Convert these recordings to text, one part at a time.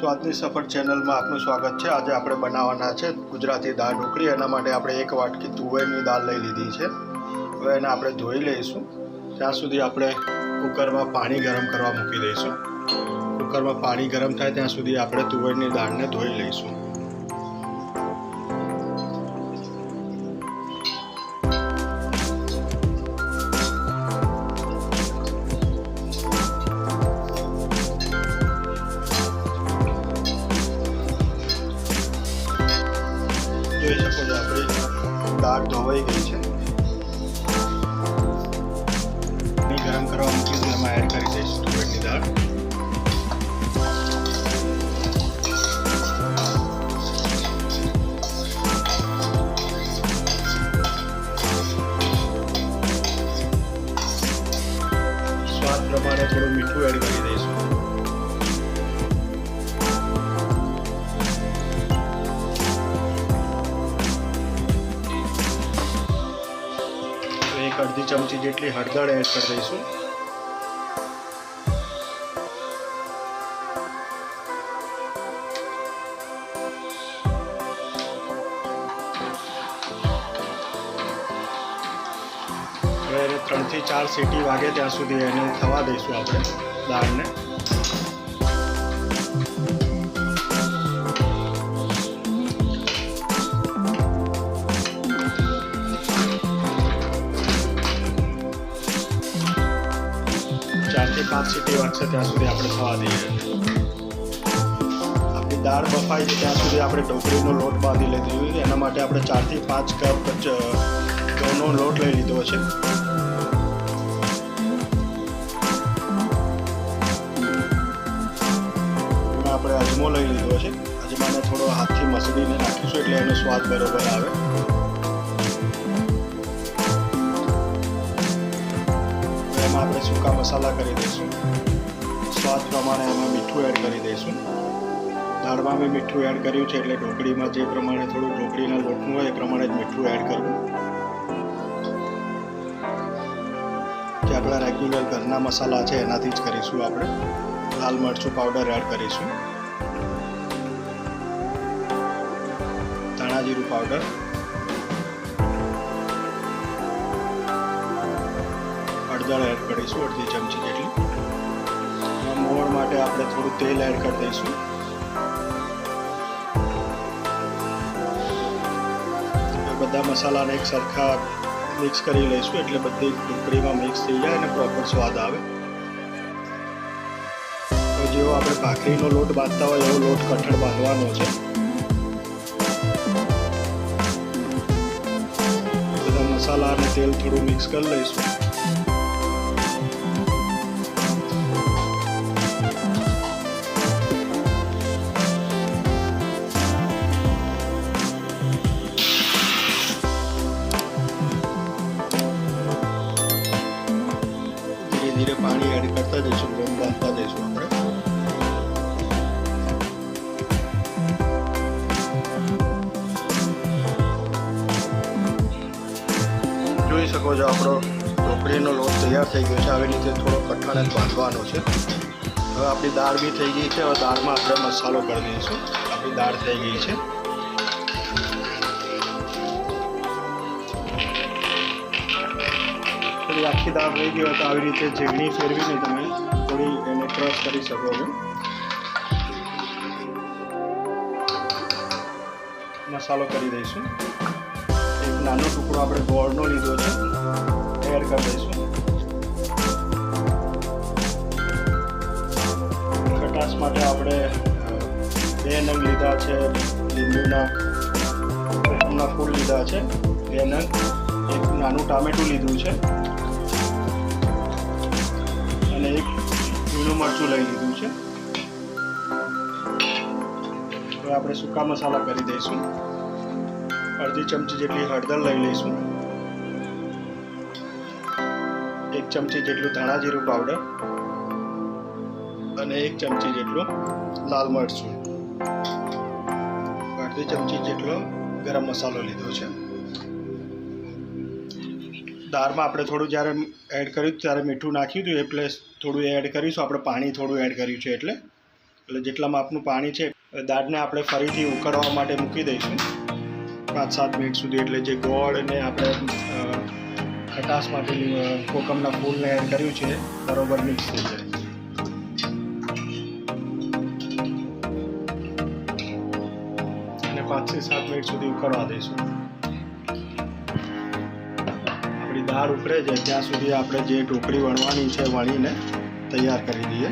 સ્વાદની સફર ચેનલમાં આપનું સ્વાગત છે. આજે આપણે બનાવવાના છે ગુજરાતી દાળ ઢોકળી. એના માટે આપણે એક વાટકી તુવેરની દાળ લઈ લીધી છે. હવે એને આપણે ધોઈ લઈશું. ત્યાં સુધી આપણે કુકરમાં પાણી ગરમ કરવા મૂકી દઈશું. કુકરમાં પાણી ગરમ થાય ત્યાં સુધી આપણે તુવેરની દાળને ધોઈ લઈશું. સ્વાદ થોડું મીઠું એડ કરી દઈશું એક અડધી ચમચી જેટલી હળદર એડ કરી દઈશું ત્રણથી ચાર સીટી વાગે ત્યાં સુધી એને થવા દઈશું આપણે દાળને. ચારથી પાંચ સીટી વાગશે ત્યાં સુધી આપણે થવા દઈએ. આપણી દાળ બફાઈ છે ત્યાં સુધી આપણે ઢોકળીનો લોટ બાંધી લીધો એના માટે આપણે ચારથી પાંચ કપ ઘઉંનો લોટ લઈ લીધો છે. લઈ લીધો છે. અજમાનો થોડો હાથથી મસળીને નાખીશું એટલે એનો સ્વાદ બરોબર આવે. એમાં આપણે સૂકા મસાલા કરી દઈશું. સ્વાદ પ્રમાણે એમાં મીઠું એડ કરી દઈશું. દાળમાં મેં મીઠું એડ કર્યું છે એટલે ઢોકળીમાં જે પ્રમાણે થોડું ઢોકળીના લોટનું હોય એ પ્રમાણે જ મીઠું એડ કરવું. જે આપણા રેગ્યુલર ઘરના મસાલા છે એનાથી જ કરીશું આપણે. લાલ મરચું પાવડર એડ કરીશું. જીરું પાવડર હળદર એડ કરીશું, અડધી ચમચી જેટલી. મોણ માટે આપણે થોડું તેલ એડ કરી દઈશું. બધા મસાલાને એક સરખા મિક્સ કરી લઈશું, એટલે બધી ઢોકળીમાં મિક્સ થઈ જાય અને પ્રોપર સ્વાદ આવે. જેવો આપણે ભાખરીનો લોટ બાંધતા હોય એવો લોટ કઠણ બાંધવાનો છે. મસાલા અને તેલ થોડું મિક્સ કરી લઈશું શકો છો આપણો ઢોકળીનો લોટ તૈયાર થઈ ગયો છે. આવી રીતે થોડો કઠણ જ બાંધવાનો છે. હવે આપણી દાળ બી થઈ ગઈ છે. હવે દાળમાં આપણે મસાલો કરી દઈશું. આપણી દાળ થઈ ગઈ છે. આખી દાળ રહી ગઈ હોય તો આવી રીતે ઝીણી ફેરવીને તમે થોડી એને ક્રશ કરી શકો છો. મસાલો કરી દઈશું. એક નાનો ટુકડો આપણે ગોળનો લીધો છે. આપણે બે નંગ લીધા છે લીંબુના લીંબુના ફૂલ લીધા છે, બે નંગ, એક નાનું ટામેટું લીધું છે, અને એક ઝીણું મરચું લઈ લીધું છે. હવે આપણે સૂકા મસાલા કરી દઈશું. અડધી ચમચી જેટલી હળદર લઈ લઈશું. એક ચમચી જેટલું ધાણા જીરું પાવડર અને એક ચમચી જેટલું લાલ મરચું અડધી ચમચી જેટલો ગરમ મસાલો લીધો છે. દાળમાં આપણે થોડું જ્યારે એડ કર્યું ત્યારે મીઠું નાખ્યું હતું, એટલે થોડું એડ કરીશું. આપણે પાણી થોડું એડ કર્યું છે એટલે. એટલે જેટલા માપનું પાણી છે દાળને આપણે ફરીથી ઉકળવા માટે મૂકી દઈશું. પાંચ સાત મિનિટ સુધી, એટલે જે ગોળ ને આપણે ખટાશ માટે કોકમના ફૂલને એડ કર્યું છે, બરોબર મિક્સ થઈ જાય. પાંચથી સાત મિનિટ સુધી ઉકળવા દઈશું. આપણી દાળ ઉકળે છે, ત્યાં સુધી આપણે જે ઢોકળી વણવાની છે, વણીને તૈયાર કરી દઈએ.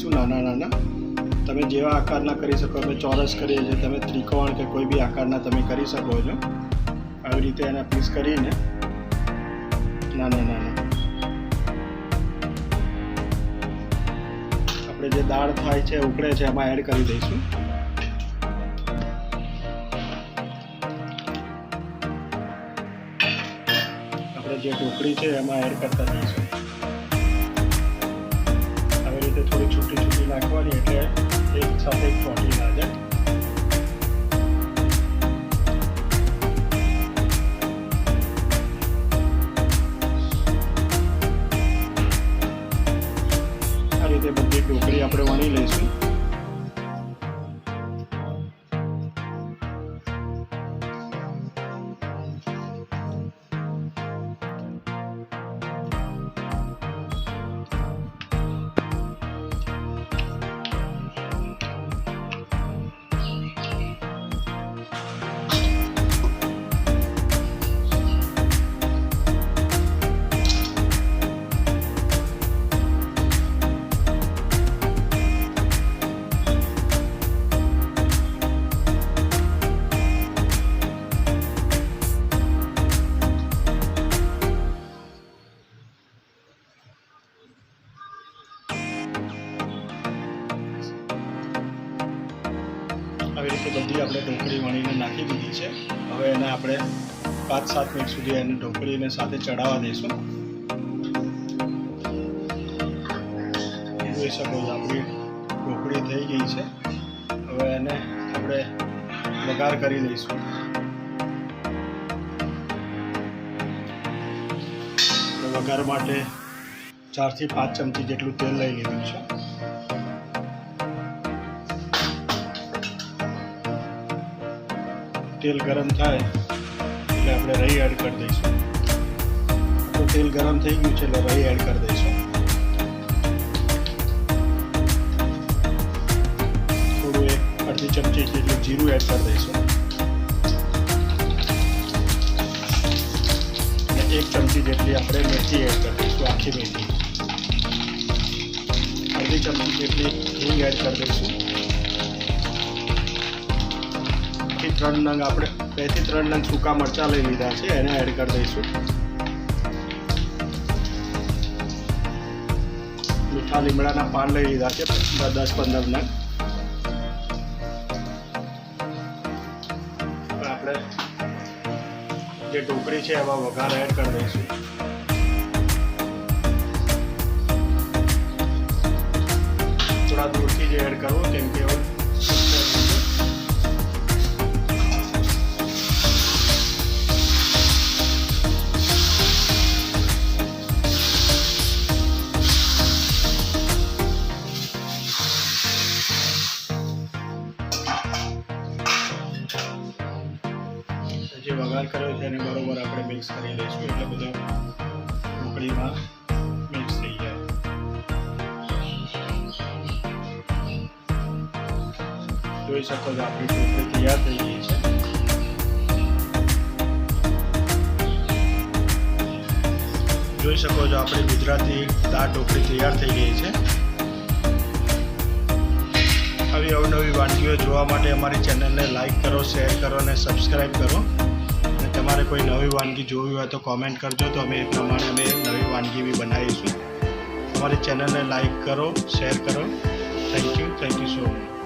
પીસ કરી દઈશું નાના નાના? તમે જેવા આકારના કરી શકો, અમે ચોરસ કરીએ છીએ, તમે ત્રિકોણ કે કોઈ બી આકારના તમે કરી શકો છો. આવી રીતે એના પીસ કરીને નાના નાના. આપણે જે દાળ થાય છે, ઉકળે છે, એમાં એડ કરી દઈશું. આપણે જે ઢોકળી છે, એમાં એડ કરતા જઈશું. નાખવાની એટલે એક સાથે આ રીતે બધી ટોકરી આપણે વણી લઈશું. હવે એને આપણે પાંચ સાત મિનિટ સુધી એને ઢોકળીને સાથે ચડાવવા દઈશું. જોઈ શકો છો આપણી ઢોકળી થઈ ગઈ છે. હવે એને આપણે વઘાર કરી દઈશું વઘાર માટે ચારથી પાંચ ચમચી જેટલું તેલ લઈ લીધું છે. તેલ ગરમ થાય એટલે આપણે રહી એડ કરી દઈશું. તો તેલ ગરમ થઈ ગયું છે એટલે રહી એડ કરી દઈશું. થોડું એક અડધી ચમચી જેટલું જીરું એડ કરી દઈશું. એક ચમચી જેટલી આપણે મેથી એડ કરી દઈશું, આખી મેથી. અડધી ચમચી જેટલી હિંગ એડ કરી દઈશું. ત્રણ નંગ આપણે બેથી ત્રણ નંગ સૂકા મરચાં લઈ લીધા છે, એને એડ કરી દઈશું. મીઠા લીમડાના પાન લઈ લીધા છે દસ પંદર નંગ આપણે જે ઢોકળી છે એમાં વઘાર એડ કરી દઈશું. થોડા દૂરથી જ એડ કરવો, કેમ કે વઘાર કર્યો છે એને બરાબર આપણે મિક્સ કરી લઈશું. એટલે બધો ઢોકળીમાં મિક્સ થઈ જાય જોઈ શકો છો આપણી ઢોકળી તૈયાર થઈ ગઈ છે. જોઈ શકો છો આપણી ગુજરાતી દાળ ઢોકળી તૈયાર થઈ ગઈ છે. આવી અવનવી વાનગીઓ જોવા માટે અમારી ચેનલને લાઈક કરો શેર કરો અને સબસ્ક્રાઈબ કરો. તમારે કોઈ નવી વાનગી જોવી હોય તો કોમેન્ટ કરજો. તો અમે એ પ્રમાણે અમે નવી વાનગી બી બનાવીશું. અમારી ચેનલને લાઈક કરો શેર કરો. Thank you thank you so much